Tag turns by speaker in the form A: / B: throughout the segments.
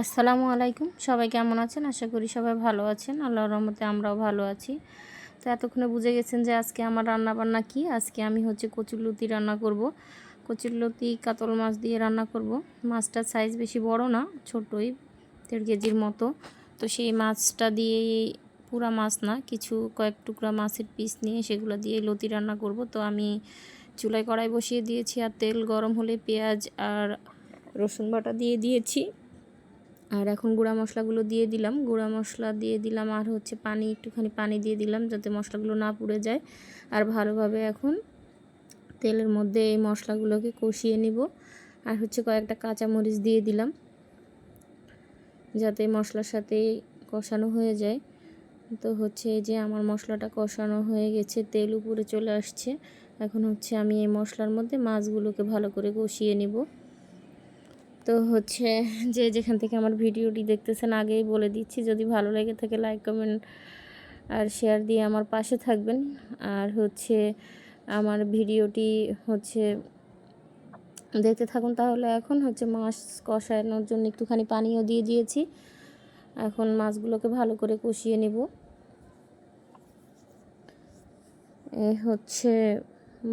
A: আসসালামু আলাইকুম। সবাই কেমন আছেন? আশা করি সবাই ভালো আছেন। আল্লাহর রহমতে আমরাও ভালো আছি। তো এতক্ষণে বুঝে গেছেন যে আজকে আমার রান্না বান্না কি? আজকে আমি হচ্ছে কচুরলতি রান্না করব। কচুরলতি কাতল মাছ দিয়ে রান্না করব। মাছটার সাইজ বেশি বড় না, ছোটই, দেড় কেজির মতো। তো সেই মাছটা দিয়ে পুরা মাছ না, কিছু কয়েক টুকরা মাছের পিস নিয়ে সেগুলো দিয়ে লতি রান্না করব। তো আমি চুলায় কড়াই বসিয়ে দিয়েছি আর তেল গরম হলে পেঁয়াজ আর রসুন বাটা দিয়ে দিয়েছি। আর এখন গুঁড়া মশলাগুলো দিয়ে দিলাম। গুঁড়া মশলা দিয়ে দিলাম আর হচ্ছে পানি, একটুখানি পানি দিয়ে দিলাম যাতে মশলাগুলো না পুড়ে যায়। আর ভালোভাবে এখন তেলের মধ্যে এই মশলাগুলোকে কষিয়ে নিব। আর হচ্ছে কয়েকটা কাঁচা মরিচ দিয়ে দিলাম যাতে মশলার সাথে কষানো হয়ে যায়। তো হচ্ছে যে আমার মশলাটা কষানো হয়ে গেছে, তেল উপরে চলে আসছে। এখন হচ্ছে আমি এই মশলার মধ্যে মাছগুলোকে ভালো করে কষিয়ে নিব। তো হচ্ছে যে যেখান থেকে আমার ভিডিওটি দেখতেছেন আগেই বলে দিচ্ছি, যদি ভালো লেগে থাকে লাইক, কমেন্ট আর শেয়ার দিয়ে আমার পাশে থাকবেন। আর হচ্ছে আমার ভিডিওটি হচ্ছে দেখতে থাকুন তাহলে। এখন হচ্ছে মাছ কষানোর জন্য একটুখানি পানিও দিয়ে দিয়েছি। এখন মাছগুলোকে ভালো করে কষিয়ে নেব। এ হচ্ছে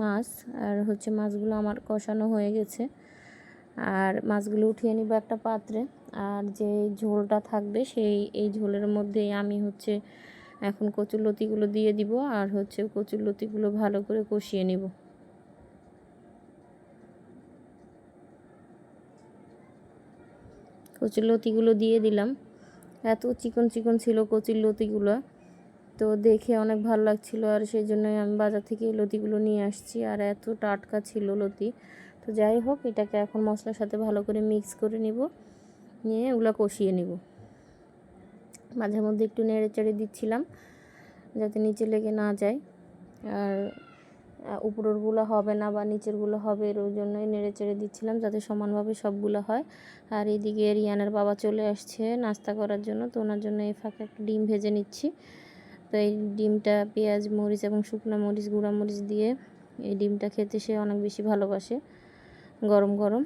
A: মাছ, আর হচ্ছে মাছগুলো আমার কষানো হয়ে গেছে। আর মাছগুলো উঠিয়ে নিব একটা পাত্রে। আর যে ঝোলটা থাকবে সেই, এই ঝোলের মধ্যে আমি হচ্ছে এখন কচুর লতিগুলো দিয়ে দিব আর হচ্ছে কচুর লতিগুলো ভালো করে কষিয়ে নিব। কচুর লতিগুলো দিয়ে দিলাম। এত চিকন চিকন ছিল কচুর লতিগুলো তো দেখে অনেক ভালো লাগছিল আর সেই জন্যই আমি বাজার থেকে লতিগুলো নিয়ে আসছি। আর এত টাটকা ছিল লতি। তো যাই হোক, এটাকে এখন মশলার সাথে ভালো করে মিক্স করে নিব। নিয়ে ওগুলো কষিয়ে নিব। মাঝে মধ্যে একটু নেড়ে চেড়ে দিচ্ছিলাম যাতে নিচে লেগে না যায়। আর উপরেরগুলো হবে না বা নিচেরগুলো হবে এর জন্যই নেড়ে চেড়ে দিচ্ছিলাম যাতে সমানভাবে সবগুলো হয়। আর এদিকে রিয়ানের বাবা চলে আসছে নাস্তা করার জন্য, তো ওনার জন্য এই ফাঁকে একটা ডিম ভেজে নিচ্ছি। তো এই ডিমটা পেঁয়াজ, মরিচ এবং শুকনো মরিচ, গুঁড়া মরিচ দিয়ে এই ডিমটা খেতে সে অনেক বেশি ভালোবাসে। গরম গরম।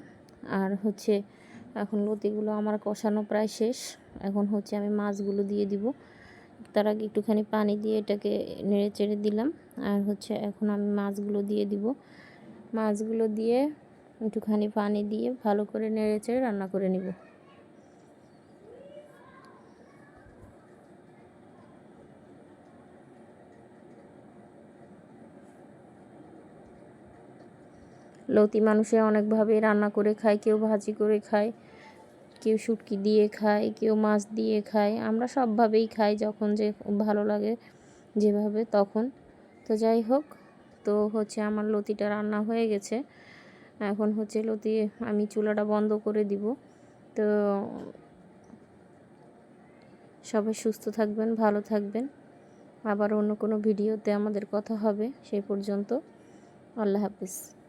A: আর হচ্ছে এখন লতিগুলো আমার কষানো প্রায় শেষ। এখন হচ্ছে আমি মাছগুলো দিয়ে দিব। তার আগে একটুখানি পানি দিয়ে এটাকে নেড়ে চেড়ে দিলাম। আর হচ্ছে এখন আমি মাছগুলো দিয়ে দিব। মাছগুলো দিয়ে একটুখানি পানি দিয়ে ভালো করে নেড়ে চেড়ে রান্না করে নিব। লতি মানুষে অনেকভাবে রান্না করে খায়, কেউ ভাজি করে খায়, কেউ শুটকি দিয়ে খায়, কেউ মাছ দিয়ে খায়। আমরা সবভাবেই খাই যখন যে ভালো লাগে যেভাবে তখন। তো যাই হোক, তো হচ্ছে আমার লতিটা রান্না হয়ে গেছে। এখন হচ্ছে লতি আমি চুলাটা বন্ধ করে দিব। তো সবাই সুস্থ থাকবেন, ভালো থাকবেন। আবার অন্য কোনো ভিডিওতে আমাদের কথা হবে সেই পর্যন্ত। আল্লাহ হাফিজ।